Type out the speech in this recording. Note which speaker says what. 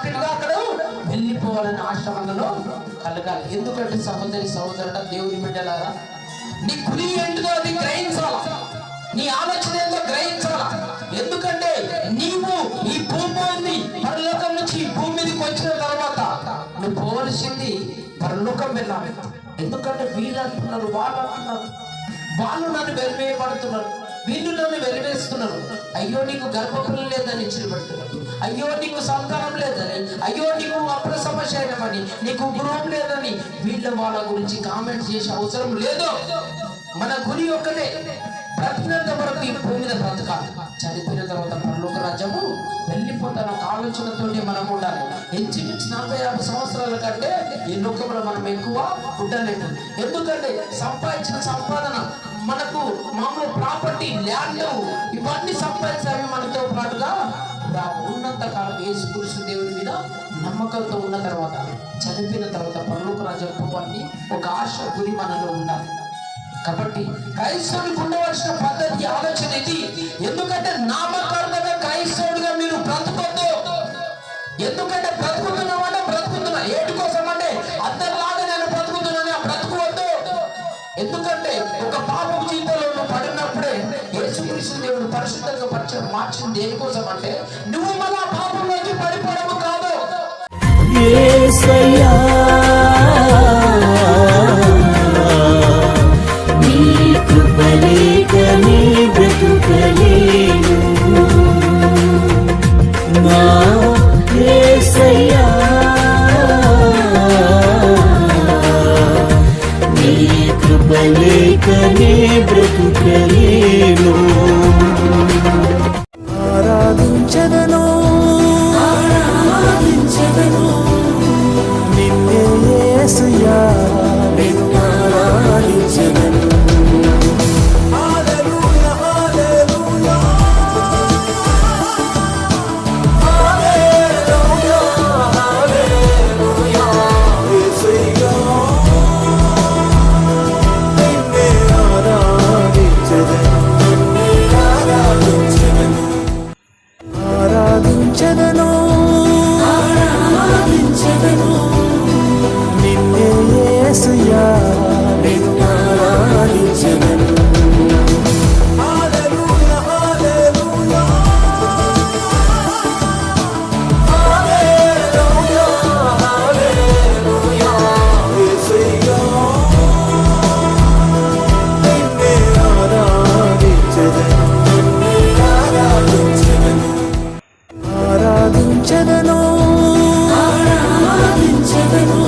Speaker 1: Complete అక్కడ వెళ్ళిపోవాలని ఆశ మనలో కలగాలి. ఎందుకంటే సహోదరి సహోదరుడ దేవుని బిడ్డలారా నీ కులి ఏంటిదో అది గ్రహించాలా? నీ ఆలోచన ఏంటో గ్రహించాలా? ఎందుకంటే నీవు ఈ భూమిని పరలోకం నుంచి ఈ భూమి మీదకి వచ్చిన తర్వాత నువ్వు పోవలసింది పరలోకం వెళ్ళాలి. ఎందుకంటే వీళ్ళు అంటున్నారు వాళ్ళు అంటున్నారు వాళ్ళు నన్ను వెలివేయబడుతున్నారు. వీళ్ళు నన్ను అయ్యో నీకు గర్భఫలం లేదని చిరుబడుతున్నారు అయ్యో నీకు సంతానం లేదని అయ్యో నీకు అప్రసమ శయనమని నీకు గృహం లేదని వీళ్ళ వాళ్ళ గురించి కామెంట్ చేసే అవసరం లేదు. మన గురి ఒక్కటే. బ్రతికినంత వరకు ఈ భూమి మీద బ్రతకాలి. చనిపోయిన తర్వాత పరలోక రాజ్యము వెళ్ళిపోతాను ఒక ఆలోచనతోనే మనం ఉండాలి. ఇంచుమించు నలభై యాభై సంవత్సరాల కంటే ఈ లోకంలో మనం ఎక్కువ ఉండలేము. ఎందుకంటే సంపాదించిన సంపాదన మనకు మామూలు ప్రాపర్టీ ల్యాండ్ ఇవన్నీ సంపాదించాలి మనతో పాటుగా ఉన్నంత కాలం యేసు పురుషు దేవుని మీద నమ్మకంతో ఉన్న తర్వాత చనిపోయిన తర్వాత పరలోక రాజ్యం పోవాలని ఒక ఆశ గురి మనలో ఉండాలి. కాబట్టి క్రైస్తవుడికి ఉండవలసిన పద్ధతి ఆలోచన ఇది. ఎందుకంటే నామకార్థంగా క్రైస్తవుడిగా మీరు బ్రతకొద్దు. ఎందుకంటే యేసుక్రీస్తు దేవుడు పరిశుద్ధంగా పరిచయం మార్చింది దేనికోసం అంటే నువ్వు మళ్ళా పాపంలోకి పడిపోవడం కాదు.
Speaker 2: కృప లేక బ్రతుకలేను. Never